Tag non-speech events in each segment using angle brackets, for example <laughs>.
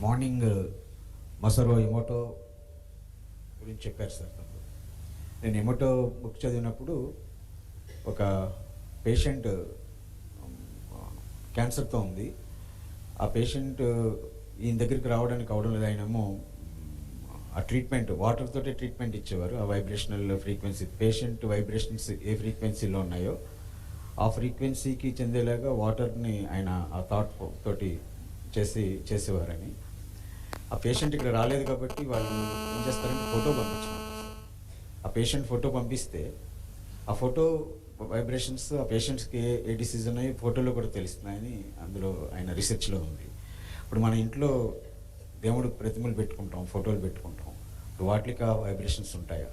Morning మసరో ఎమోటో గురించి చెప్పారు sir నేను ఎమోటో బుక్ చదివినప్పుడు ఒక పేషెంట్ క్యాన్సర్తో ఉంది. ఆ పేషెంట్ ఈయన దగ్గరికి రావడానికి అవడం లేదు. ఆయనేమో ఆ ట్రీట్మెంట్ వాటర్ తోటే ట్రీట్మెంట్ ఇచ్చేవారు. ఆ వైబ్రేషనల్ ఫ్రీక్వెన్సీ పేషెంట్ వైబ్రేషన్స్ ఏ ఫ్రీక్వెన్సీలో ఉన్నాయో ఆ ఫ్రీక్వెన్సీకి చెందేలాగా వాటర్ని ఆయన ఆ థాట్ తోటి చేసి చేసేవారని. ఆ పేషెంట్ ఇక్కడ రాలేదు కాబట్టి వాళ్ళు ఏం చేస్తారంటే ఫోటో పంపించమంటారు సార్ ఆ పేషెంట్ ఫోటో పంపిస్తే ఆ ఫోటో వైబ్రేషన్స్ ఆ పేషెంట్స్కి ఏ ఏ డిసీజ్ ఉన్నాయి ఫోటోలో కూడా తెలుస్తున్నాయని అందులో ఆయన రీసెర్చ్లో ఉంది. ఇప్పుడు మన ఇంట్లో దేవుడు ప్రతిమలు పెట్టుకుంటాం ఫోటోలు పెట్టుకుంటాం. ఇప్పుడు వాటికి ఆ వైబ్రేషన్స్ ఉంటాయా?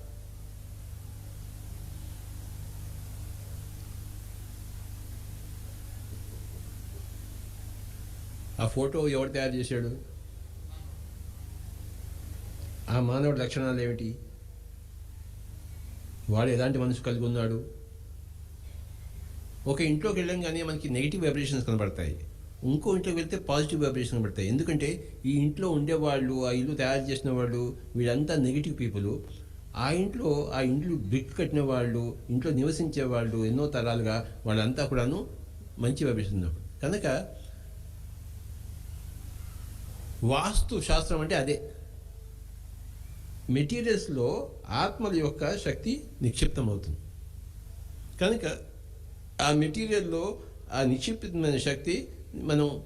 ఆ ఫోటో ఎవరు తయారు చేశాడు? ఆ మానవుడి లక్షణాలు ఏమిటి? వాడు ఎలాంటి మనసు కలిగి ఉన్నాడు? ఒక ఇంట్లోకి వెళ్ళంగానే మనకి నెగిటివ్ వైబ్రేషన్స్ కనబడతాయి. ఇంకో ఇంట్లోకి వెళ్తే పాజిటివ్ వైబ్రేషన్ కనబడతాయి. ఎందుకంటే ఈ ఇంట్లో ఉండేవాళ్ళు ఆ ఇల్లు తయారు చేసిన వాళ్ళు వీళ్ళంతా నెగిటివ్ పీపుల్ ఆ ఇంట్లో ఆ ఇంట్లో బ్రిక్ కట్టిన వాళ్ళు ఇంట్లో నివసించే వాళ్ళు ఎన్నో తరాలుగా వాళ్ళంతా కూడాను మంచి వైబ్రేషన్ కనుక వాస్తు శాస్త్రం అంటే అదే. మెటీరియల్స్లో ఆత్మల యొక్క శక్తి నిక్షిప్తం అవుతుంది కనుక ఆ మెటీరియల్లో ఆ నిక్షిప్తమైన శక్తి మనం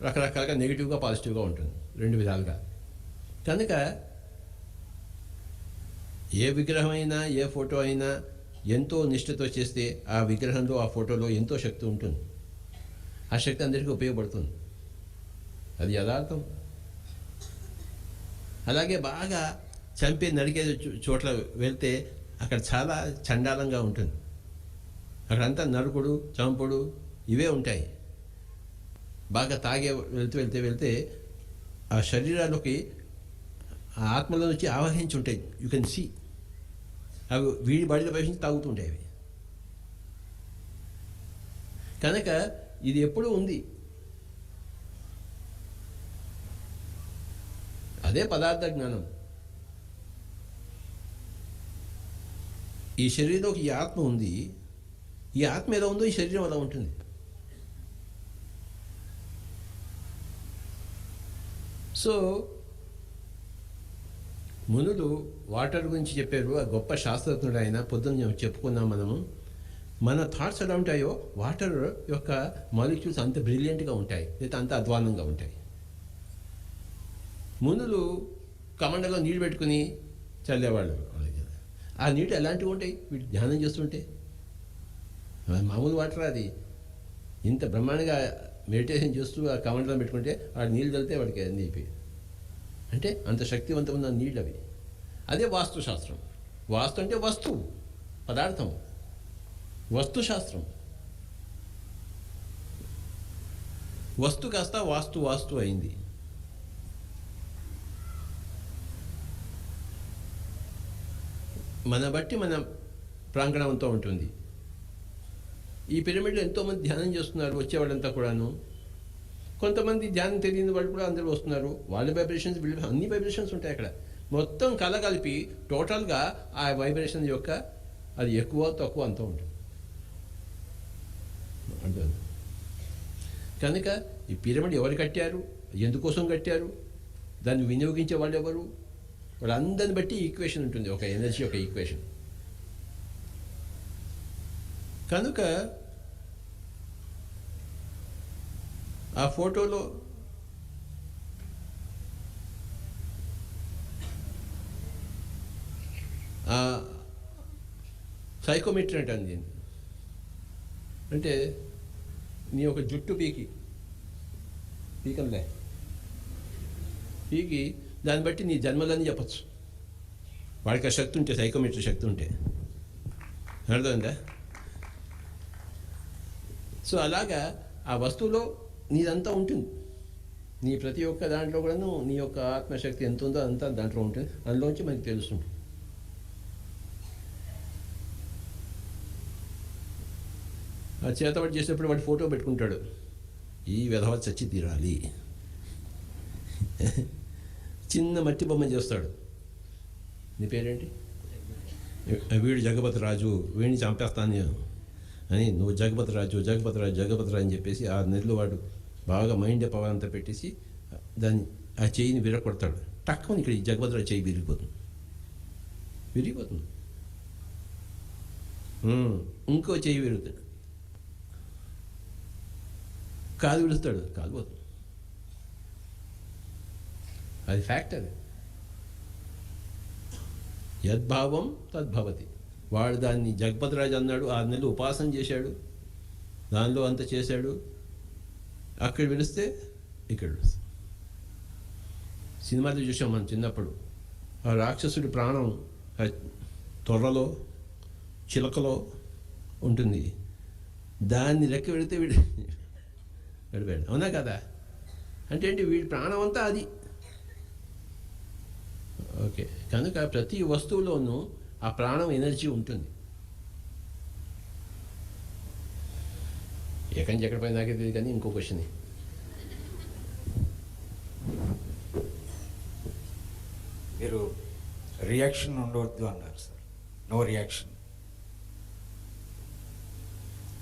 రకరకాలుగా నెగిటివ్గా పాజిటివ్గా ఉంటుంది. రెండు విధాలుగా. కనుక ఏ విగ్రహం అయినా ఏ ఫోటో అయినా ఎంతో నిష్ఠతో చేస్తే ఆ విగ్రహంలో ఆ ఫోటోలో ఎంతో శక్తి ఉంటుంది. ఆ శక్తి అందరికీ ఉపయోగపడుతుంది. అది యథార్థం అలాగే బాగా చంపి నరికే చో- చోట్ల వెళ్తే అక్కడ చాలా చండాలంగా ఉంటుంది. అక్కడంతా నరుకుడు చంపుడు ఇవే ఉంటాయి. బాగా తాగే వెళ్తూ వెళ్తే వెళ్తే ఆ శరీరాల్లోకి ఆ ఆత్మలో నుంచి ఆవహించి ఉంటాయి. యూ కెన్ సీ అవి వీడి బాడీలో ప్రవేశించి తాగుతుంటాయి అవి. కనుక ఇది ఎప్పుడూ ఉంది. అదే పదార్థ జ్ఞానం. ఈ శరీరంలోకి ఈ ఆత్మ ఉంది. ఈ ఆత్మ ఎలా ఉందో ఈ శరీరం అలా ఉంటుంది. సో మునులు వాటర్ గురించి చెప్పారు. ఆ గొప్ప శాస్త్రజ్ఞుడు ఆయన. పొద్దున్న చెప్పుకున్నాం మనము. మన థాట్స్ ఎలా ఉంటాయో వాటర్ యొక్క మాలిక్యూల్స్ అంత బ్రిలియంట్గా ఉంటాయి. లేదా అంత అధ్వానంగా ఉంటాయి. మునులు కమండలో నీళ్ళు పెట్టుకుని చల్లేవాళ్ళు ఆ నీళ్ళు ఎలాంటివి ఉంటాయి? వీటి ధ్యానం చేస్తుంటే. మామూలు వాటర్ అది? ఇంత బ్రహ్మాండంగా మెడిటేషన్ చేస్తూ ఆ కమండలో పెట్టుకుంటే వాడు నీళ్ళు చల్లితే వాడికి అన్నీ అంటే అంత శక్తివంతమైన నీళ్ళు అవి అదే వాస్తుశాస్త్రం. వాస్తు అంటే వస్తువు పదార్థం. వస్తుశాస్త్రం. వస్తు కాస్త వాస్తు వాస్తు అయింది. మన బట్టి మన ప్రాంగణంతో ఉంటుంది. ఈ పిరమిడ్లో ఎంతోమంది ధ్యానం చేస్తున్నారు వచ్చేవాళ్ళంతా కూడాను. కొంతమంది ధ్యానం తెలియని వాళ్ళు కూడా అందరూ వస్తున్నారు. వాళ్ళ వైబ్రేషన్స్ వీళ్ళ అన్ని వైబ్రేషన్స్ ఉంటాయి అక్కడ. మొత్తం కల కలిపి టోటల్గా ఆ వైబ్రేషన్ యొక్క అది ఎక్కువ తక్కువ అంత ఉంటుంది. అర్థం కనుక ఈ పిరమిడ్ ఎవరు కట్టారు? ఎందుకోసం కట్టారు? దాన్ని వినియోగించే వాళ్ళు ఎవరు? వాళ్ళందరిని బట్టి ఈక్వేషన్ ఉంటుంది ఒక ఎనర్జీ ఒక ఈక్వేషన్. కనుక ఆ ఫోటోలో ఆ సైకోమెట్రీ అంటే దీన్ని అంటే నీ ఒక జుట్టు పీకి. పీకంలే. పీకి దాన్ని బట్టి నీ జన్మలని చెప్పచ్చు. వాడికి ఆ శక్తి ఉంటే సైకోమెట్రీ శక్తి ఉంటే. అర్థమైందా? సో అలాగా ఆ వస్తువులో నీదంతా ఉంటుంది. నీ ప్రతి ఒక్క దాంట్లో కూడాను నీ యొక్క ఆత్మశక్తి ఎంత ఉందో అంతా దాంట్లో ఉంటుంది. అందులోంచి మనకి తెలుస్తుంది. ఆ చేతవాడు చేసినప్పుడు వాడు ఫోటో పెట్టుకుంటాడు. ఈ విధవ చచ్చి తీరాలి. చిన్న మట్టి బొమ్మ చేస్తాడు. నీ పేరేంటి? వీడు జగపతి రాజు వీడిని చంపేస్తాను నేను. అని నువ్వు జగపతి రాజు జగపతి రాజు జగపతి రాజు అని చెప్పేసి ఆ నెల్లు వాడు బాగా మైండ్ పవంతా అంతా పెట్టేసి దాన్ని ఆ చెయ్యిని విరగొడతాడు. టక్కుని ఇక్కడ ఈ జగపతి రాజు చేయి విరిగిపోతుంది. విరిగిపోతుంది. ఇంకో చెయ్యి విరుగుతాడు కాలు విడుస్తాడు కాలు పోతుంది. అది ఫ్యాక్ట్ అది. యద్భావం తద్భవతి. వాడు దాన్ని జగపతిరాజు అన్నాడు ఆరు నెలలు ఉపాసన చేశాడు దానిలో అంత చేశాడు. అక్కడ పిలిస్తే ఇక్కడ విడుస్తాం. సినిమాలో చూసాం మనం చిన్నప్పుడు. ఆ రాక్షసుడి ప్రాణం ఆ తొర్రలో చిలకలో ఉంటుంది. దాన్ని లెక్క పెడితే వీడు <laughs> గడిపాడు అవునా కదా? అంటే ఏంటి? వీడి ప్రాణం అంతా అది. ఓకే. కనుక ప్రతి వస్తువులోనూ ఆ ప్రాణం ఎనర్జీ ఉంటుంది. ఎక్కడి నుంచి ఎక్కడ పోయి నాకే తెలియదు కానీ ఇంకో క్వశ్చన్ మీరు రియాక్షన్ ఉండవద్దు అన్నారు సార్ నో రియాక్షన్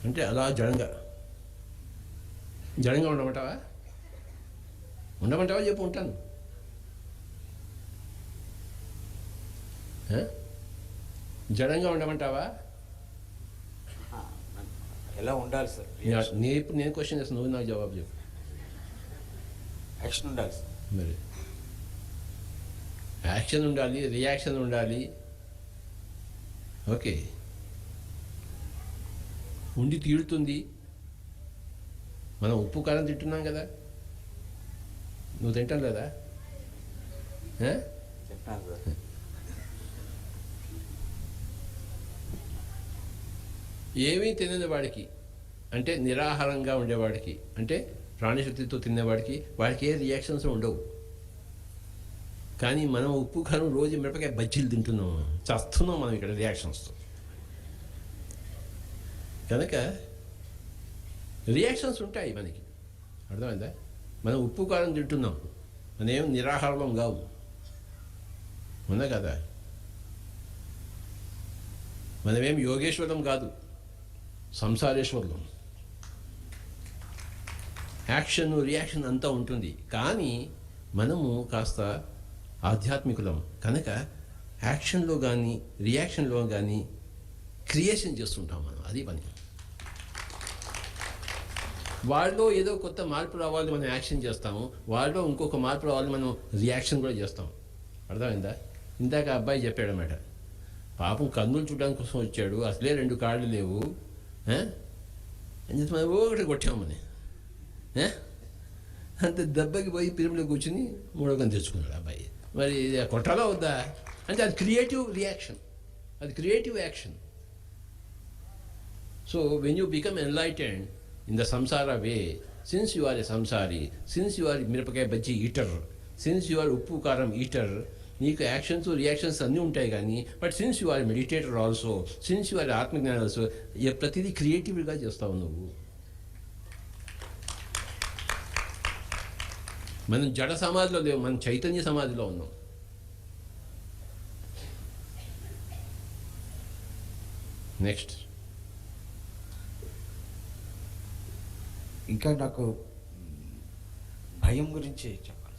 అంటే అలా జడంగా. జడంగా ఉండమంటావా? ఉండమంటావా? చెప్పు ఉంటాను. జడంగా ఉండమంటావా? ఎలా ఉండాలి సార్? నే- ఇప్పుడు నేను క్వశ్చన్ చేస్తాను నువ్వు నాకు జవాబు చెప్పు. యాక్షన్ ఉండాలి సార్. మరి. యాక్షన్ ఉండాలి రియాక్షన్ ఉండాలి. ఓకే. ఉండి తీరుతుంది. మనం ఉప్పు కారం తింటున్నాం కదా. నువ్వు తింటాం లేదా? ఆ? చెప్పాను సార్. ఏమీ తినని వాడికి అంటే నిరాహారంగా ఉండేవాడికి. అంటే ప్రాణశక్తితో తినేవాడికి. వాడికి ఏ రియాక్షన్స్ ఉండవు. కానీ మనం ఉప్పు కారం రోజు మిరపకాయ బజ్జీలు తింటున్నాం. చస్తున్నాం మనం ఇక్కడ రియాక్షన్స్తో కనుక రియాక్షన్స్ ఉంటాయి మనకి. అర్థమైందా? మనం ఉప్పు కారం తింటున్నాం. మనం నిరాహారం కావు. ఉన్నా కదా? మనమేం యోగేశ్వరం కాదు. సంసారేశ్వరులు. యాక్షన్ రియాక్షన్ అంతా ఉంటుంది. కానీ మనము కాస్త ఆధ్యాత్మికులం. కనుక యాక్షన్లో కానీ రియాక్షన్లో కానీ క్రియేషన్ చేస్తుంటాం మనం. అది పని. వాళ్ళలో ఏదో కొత్త మార్పు రావాలి మనం యాక్షన్ చేస్తాము. వాళ్ళలో ఇంకొక మార్పు రావాలి మనం రియాక్షన్ కూడా చేస్తాం. అర్థమైందా? ఇందాక అబ్బాయి చెప్పాడు అన్నమాట. పాపం కన్నులు చూడడానికి కోసం వచ్చాడు. అసలే రెండు కాళ్ళు లేవు. అని చెప్పి మనం ఒకటి కొట్టామని ఆ? దెబ్బకి పోయి పిరుములో కూర్చుని మూడో తెచ్చుకున్నాడు అబ్బాయి. మరి ఇది కొట్టాలా వద్దా? అంటే అది క్రియేటివ్ రియాక్షన్ అది creative action so when you become enlightened in the samsara way since you are a samsari since you are mirapakaya bajji eater since you are uppu karam eater నీకు యాక్షన్స్ రియాక్షన్స్ అన్నీ ఉంటాయి కానీ but since you are meditator also since you are atmajnanam also ప్రతిదీ క్రియేటివ్గా చేస్తావు నువ్వు. మనం జడ సమాధిలో లేవు మనం చైతన్య సమాధిలో ఉన్నాం. నెక్స్ట్ ఇంకా నాకు భయం గురించి చెప్పాలి.